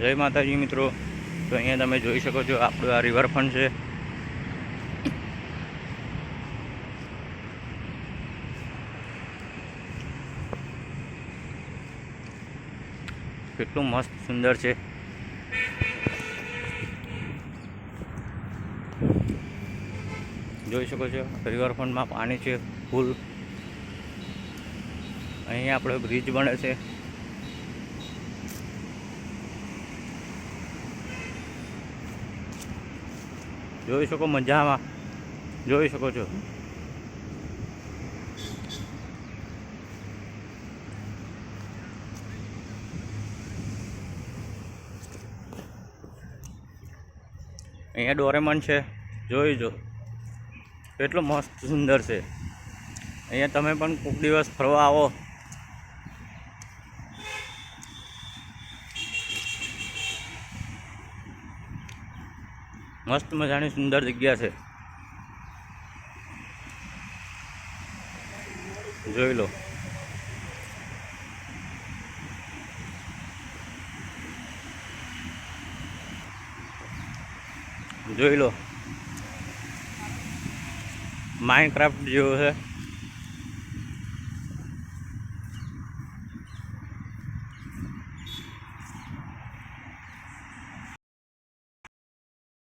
જય માતાજી મિત્રો. તો અહીંયા તમે જોઈ શકો છો, આપણું આ રિવરફ્રન્ટ છે. કેટલું મસ્ત સુંદર છે. જોઈ શકો છો રિવરફ્રન્ટમાં પાણી છે ફૂલ અહીંયા આપણો બ્રિજ બને છે. જોઈ શકો મજામાં. જોઈ શકો છો. અહીંયા ડોરેમન છે. જોઈ જો. કેટલું મસ્ત સુંદર છે. અહીંયા તમે પણ કોઈક દિવસ ફરવા આવો. મસ્ત મજાની સુંદર જગ્યા છે. જોઈ લો. જોઈ લો. માઇન્ડ ક્રાફ્ટ જેવો છે.